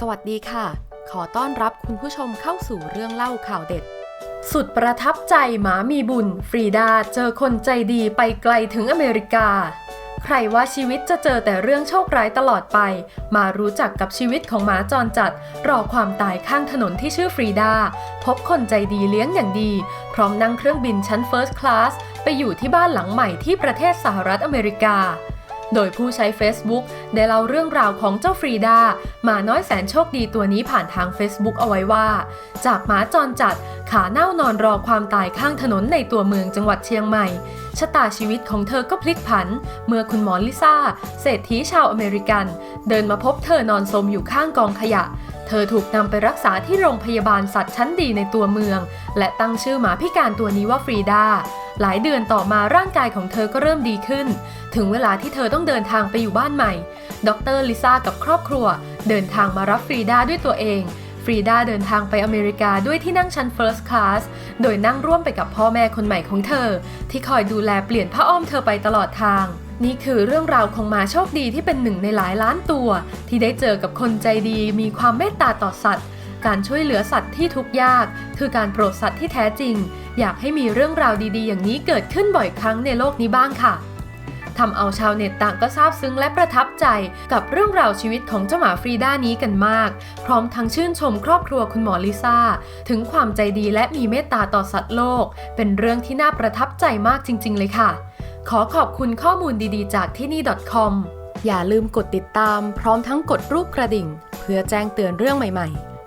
สวัสดีค่ะ ขอต้อนรับคุณผู้ชมเข้าสู่เรื่องเล่าข่าวเด็ด สุดประทับใจหมามีบุญ ฟรีดาเจอคนใจดีไปไกลถึงอเมริกา ใครว่าชีวิตจะเจอแต่เรื่องโชคร้ายตลอดไป มารู้จักกับชีวิตของหมาจรจัด รอความตายข้างถนนที่ชื่อฟรีดา พบคนใจดีเลี้ยงอย่างดี พร้อมนั่งเครื่องบินชั้น First Class ไปอยู่ที่บ้านหลังใหม่ที่ประเทศสหรัฐอเมริกา โดยผู้ใช้ Facebook ได้เล่าเรื่องราวของเจ้าฟรีดาหมาน้อยแสนโชคดีตัวนี้ผ่านทาง Facebook เอาไว้ว่า จากหมาจรจัดขาเน่านอนรอความตายข้างถนนในตัวเมืองจังหวัดเชียงใหม่ ชะตาชีวิตของเธอก็พลิกผัน เมื่อคุณหมอลิซ่า เศรษฐีชาวอเมริกัน เดินมาพบเธอนอนสมอยู่ข้างกองขยะ เธอถูกนำไปรักษาที่โรงพยาบาลสัตว์ชั้นดีในตัวเมือง และตั้งชื่อหมาพิการตัวนี้ว่าฟรีดา หลายเดือนต่อมาร่างกายของเธอก็เริ่มดีขึ้น ถึงเวลาที่เธอต้องเดินทางไปอยู่บ้านใหม่ ดรลิซ่ากับครอบครัว เดินทางมารับฟรีดาด้วยตัวเอง ฟรีดาเดินทางไปอเมริกาด้วยที่นั่งชั้น First Class โดยนั่งร่วมไปกับพ่อแม่คนใหม่ของเธอ ที่คอยดูแลเปลี่ยนผ้าอ้อมเธอไปตลอดทาง นี่คือเรื่องราวของหมาโชคดีที่เป็นหนึ่งในหลายล้านตัว ที่ได้เจอกับคนใจดีมีความเมตตาต่อสัตว์ การช่วยเหลือสัตว์ที่ทุกข์ยาก คือการโปรดสัตว์ที่แท้จริง อยากให้มีเรื่องราวดีๆ อย่างนี้เกิดขึ้นบ่อยครั้งในโลกนี้บ้างค่ะทำเอาชาวเน็ตต่างก็ซาบซึ้งและประทับใจกับเรื่องราวชีวิตของเจ้าหมาฟรีด้านี้กันมาก พร้อมทั้งชื่นชมครอบครัวคุณหมอลิซ่า ถึงความใจดีและมีเมตตาต่อสัตว์โลก เป็นเรื่องที่น่าประทับใจมากจริง ๆ เลยค่ะ ขอขอบคุณข้อมูลดีๆ จากที่นี่ .com อย่าลืมกดติดตามพร้อมทั้งกดรูปกระดิ่ง เพื่อแจ้งเตือนเรื่องใหม่ ๆ